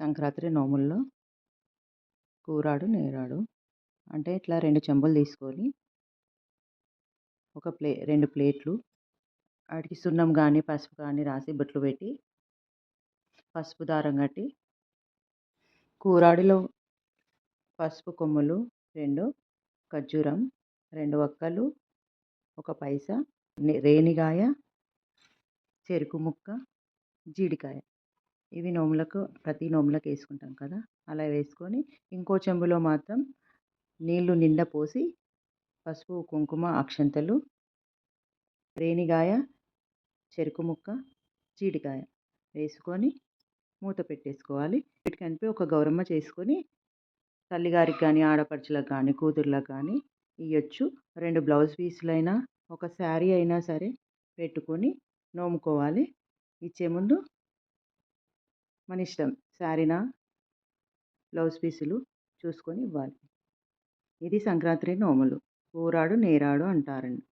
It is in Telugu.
సంక్రాంతి నోముల్లో కూరాడు నేరాడు అంటే ఇట్లా రెండు చెంబులు తీసుకొని ఒక ప్లే రెండు ప్లేట్లు వాటికి సున్నం కానీ పసుపు కానీ రాసి బొట్లు పెట్టి పసుపు దారం కట్టి కూరాడిలో పసుపు కొమ్ములు రెండు ఖర్జూరం రెండు ఒక్కలు ఒక పైసా రేణిగాయ చెరుకు ముక్క జీడికాయ. ఇవి నోములకు ప్రతి నోములకు వేసుకుంటాం కదా! అలా వేసుకొని ఇంకో చెంబులో మాత్రం నీళ్ళు నిండా పోసి పసుపు కుంకుమ అక్షంతలు రేణిగాయ చెరుకు ముక్క జీడికాయ వేసుకొని మూత పెట్టేసుకోవాలి. వీటికంటే ఒక గౌరమ్మ చేసుకొని తల్లిగారికి కానీ ఆడపడుచులకు కానీ కూతుర్లకు కానీ ఇవ్వచ్చు రెండు బ్లౌజ్ పీసులైనా ఒక శారీ అయినా సరే పెట్టుకొని నోముకోవాలి. ఇచ్చే ముందు మన ఇష్టం శారీనా బ్లౌజ్ పీసులు చూసుకొని ఇవ్వాలి. ఇది సంక్రాంతి నోములు. ఊరాడు నేరాడు అంటారండి.